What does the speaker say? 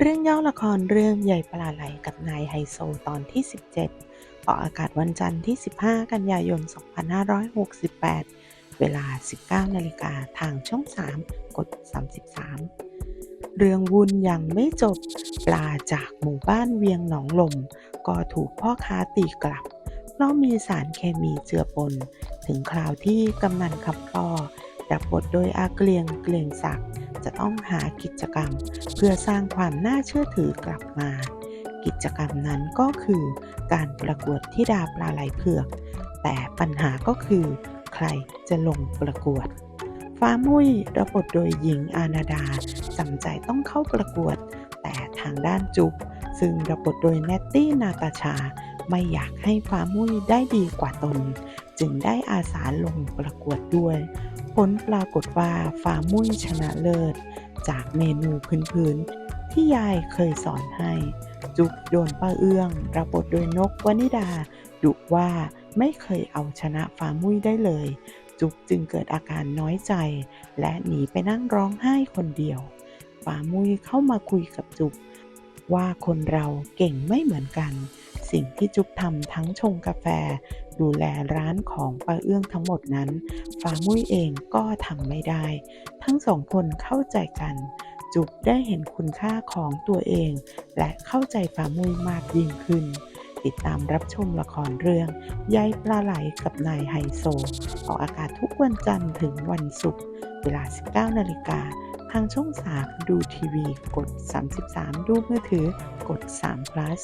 เรื่องย่อละครเรื่องใหญ่ปลาไหลกับนายไฮโซตอนที่ 17 ออกอากาศวันจันทร์ที่ 15 กันยายน 2568 เวลา 19 นาฬิกาทางช่อง 3 กด 33 เรื่องวุ่นยังไม่จบ ปลาจากหมู่บ้านเวียงหนองลม ก็ถูกพ่อค้าตีกลับ เพราะมีสารเคมีเจือปน ถึงคราวที่กำนันคำพอรับบทโดยอาเกลียงเกลียงศักดิ์ จะต้องหากิจกรรม เพื่อสร้างความน่าเชื่อถือกลับมา กิจกรรมนั้นก็คือการประกวดที่ดาปลาไหลเผือก แต่ปัญหาก็คือ ใครจะลงประกวด ฟ้ามุ้ยรับบทโดยหญิงอานาดาจำใจต้องเข้าประกวด แต่ทางด้านจุ๊บซึ่งรับบทโดยแนตตี้นาตาชาไม่อยากให้ฟ้ามุ้ยได้ดีกว่าตน จึงได้อาสาลงประกวดด้วย ผลปรากฏว่าฟ้ามุ้ยชนะเลิศ จากเมนูพื้นๆ ที่ยายเคยสอนให้ จุกโดนป้าเอื้อง รับบทโดยนกวนิดา ดุว่าไม่เคยเอาชนะฟ้ามุ้ยได้เลย จุกจึงเกิดอาการน้อยใจ และหนีไปนั่งร้องไห้คนเดียวฟ้ามุ้ยเข้ามาคุยกับจุกว่าคนเราเก่งไม่เหมือนกัน สิ่งที่จุกทำทั้งชงกาแฟ ดูแลร้านของป้าเอื้องทั้งหมดนั้นฟ้ามุ้ยเองก็ทำไม่ได้ ทั้งสองคนเข้าใจกัน จุกได้เห็นคุณค่าของตัวเอง และเข้าใจฟ้ามุ้ยมากยิ่งขึ้น ติดตามรับชมละครเรื่องยายปลาไหลกับนายไฮโซ ออกอากาศทุกวันจันทร์ถึงวันศุกร์เวลา 19นาฬิกาทางช่อง 3 ดูทีวี กด 33 ดูมือถือ กด3 plus